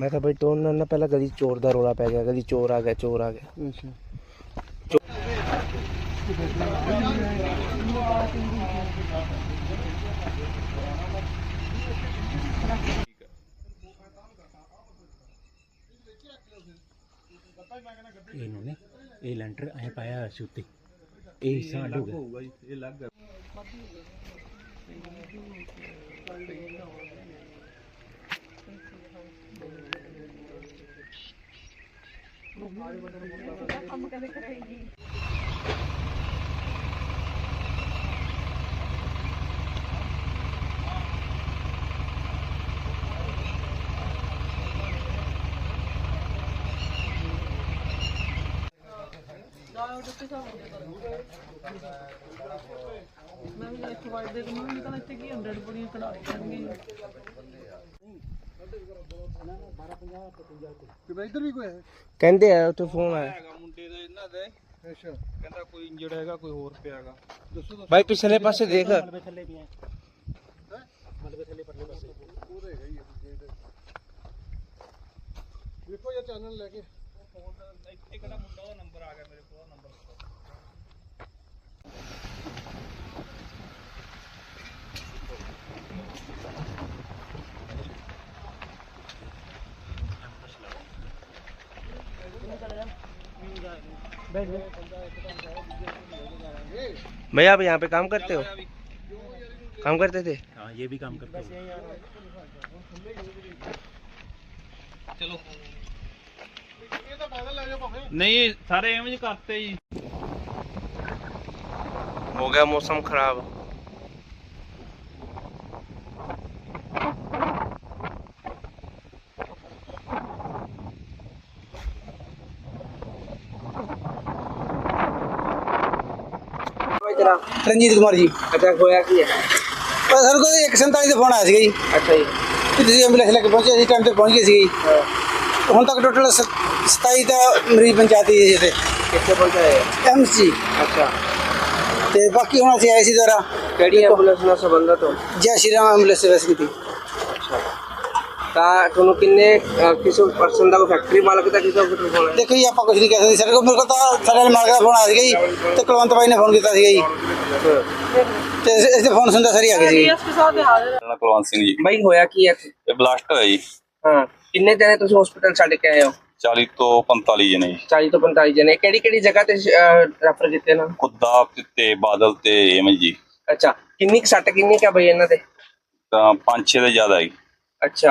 ਮੈਂ ਕਿਹਾ ਬਈ ਟੋਨ ਨਾਲ ਨਾ ਪਹਿਲਾਂ ਕਦੀ ਚੋਰ ਦਾ ਰੋਲਾ ਪੈ ਗਿਆ ਕਦੀ ਚੋਰ ਆ ਗਿਆ ਚੋਰ ਆ ਗਿਆ। ਅੱਛਾ। ਇਹਨੂੰ ਨੇ ਇਹ ਲੈਂਟਰ ਐ ਪਾਇਆ ਹੋਇਆ ਸੀ ਉੱਤੇ। ਇਹ ਹਿੱਸਾ ਅੱਡ ਹੋ ਗਿਆ। ਮੈਂ ਵੀ ਇੱਕ ਵਾਰ ਦੇ ਦੂੰਗਾ ਨਹੀਂ ਤਾਂ ਇੱਥੇ ਕੀ 100 ਬੜੀਆਂ ਕਢਾ ਦੇਣਗੇ ਕਹਿੰਦੇ ਆ ਉੱਥੇ ਫੋਨ ਆਇਆ ਮੁੰਡੇ ਦੇ ਇਹਨਾਂ ਦੇ ਅੱਛਾ ਕਹਿੰਦਾ ਕੋਈ ਇੰਜਰਡ ਹੈਗਾ ਕੋਈ ਹੋਰ ਪਿਆ ਹੈਗਾ ਦੱਸੋ ਦੱਸੋ ਭਾਈ ਪਿਛਲੇ ਪਾਸੇ ਦੇਖ ਮਲਬੇ ਥੱਲੇ ਵੀ ਐ ਮਲਬੇ ਥੱਲੇ ਪਰਲੇ ਪਾਸੇ ਉਹ ਤਾਂ ਹੈਗਾ ਹੀ ਹੈ ਗੇਟ ਵੇਖੋ ਇਹ ਚੈਨਲ ਲੈ ਕੇ ਇੱਥੇ ਕਿਹੜਾ ਮੁੰਡਾ ਦਾ ਨੰਬਰ ਆ ਗਿਆ ਮੇਰੇ ਕੋਲ ਨੰਬਰ भैया आप यहाँ पे काम करते हो? काम करते थे? हाँ ये भी काम करते चलो। नहीं सारे करते ही। हो गया मौसम खराब। ਹੈ ਤੇਰਾ ਰਣਜੀਤ ਕੁਮਾਰ ਜੀ। ਅੱਛਾ ਹੋਇਆ ਕੀ ਹੈ? ਪਰ ਸਰ ਕੋਈ 147 ਦਾ ਫੋਨ ਆਇਆ ਸੀਗਾ ਜੀ। ਅੱਛਾ ਜੀ। ਤੇ ਤੁਸੀਂ ਐਂਬੂਲੈਂਸ ਲੈ ਕੇ ਪਹੁੰਚੇ ਸੀ ਟਾਈਮ ਤੇ ਪਹੁੰਚ ਗਏ ਸੀ ਜੀ। ਹੁਣ ਤੱਕ ਟੋਟਲ 27 ਦਾ ਮਰੀਜ਼ ਪੰਚਾਇਤੀ ਜੀ ਤੇ ਕਿੱਥੇ ਪਹੁੰਚਾਇਆ ਐਮਸੀ ਅੱਛਾ। ਤੇ ਬਾਕੀ ਹੁਣ ਅਸੀਂ ਆਏ ਸੀ ਦੁਆਰਾ ਕਿਹੜੀ ਐਂਬੂਲੈਂਸ ਨਾਲ ਸੰਬੰਧਤ ਹੋ? ਜੈ ਸ਼੍ਰੀ ਰਾਮ ਐਂਬੂਲੈਂਸ ਸਰਵਿਸ ਕੀਤੀ ਤਾਂ ਤੁਹਾਨੂੰ ਕਿੰਨੇ ਅਹ, ਕਿਸੇ ਪਰਸਨ ਦਾ ਕੋਈ ਫੈਕਟਰੀ ਮਾਲਕ ਦਾ ਕਿਸੇ ਦਾ ਫੋਨ ਹੈ ਦੇਖੋ ਜੀ ਆਪਾਂ ਕੁਝ ਨਹੀਂ ਕਹਿ ਸਕਦੇ ਸਾਡੇ ਕੋਲ ਮੇਰੇ ਕੋਲ ਤਾਂ ਸਾਡੇ ਵਾਲੇ ਮਾਲਕ ਦਾ ਫੋਨ ਆਇਆ ਸੀਗਾ ਜੀ ਤੇ ਕੁਲਵੰਤ ਬਾਈ ਨੇ ਫੋਨ ਕੀਤਾ ਸੀਗਾ ਜੀ ਤੇ ਇਸ ਦੇ ਫੋਨ ਸੁਣਦਾ ਸਾਰੀ ਆ ਗਏ ਸੀ ਮੇਰਾ ਕੁਲਵੰਤ ਸਿੰਘ ਜੀ ਭਾਈ ਹੋਇਆ ਕੀ ਹੈ ਇਹ ਬਲਾਸਟ ਹੋਇਆ ਜੀ ਹਾਂ ਕਿੰਨੇ ਜਣੇ ਤੁਸੀਂ ਹਸਪੀਟਲ ਛੱਡ ਕੇ ਆਏ ਹੋ 40 ਤੋਂ 45 ਜਣੇ ਜੀ 40 ਤੋਂ 45 ਜਣੇ ਕਿਹੜੀ ਕਿਹੜੀ ਜਗ੍ਹਾ ਤੇ ਰੈਫਰ ਕੀਤੇ ਨਾ ਕੁੱਦਾ ਤੇ ਬਾਦਲ ਤੇ ਐਵੇਂ ਜੀ ਅੱਛਾ ਕਿੰਨੀ ਕੁ ਸੱਟ ਕਿੰਨੀ ਕੁ ਆ ਬਈ ਇਹਨਾਂ ਦੇ ਤਾਂ ਪੰਜ ਛੇ ਦੇ ਜ਼ਿਆਦਾ ਜੀ ਅੱਛਾ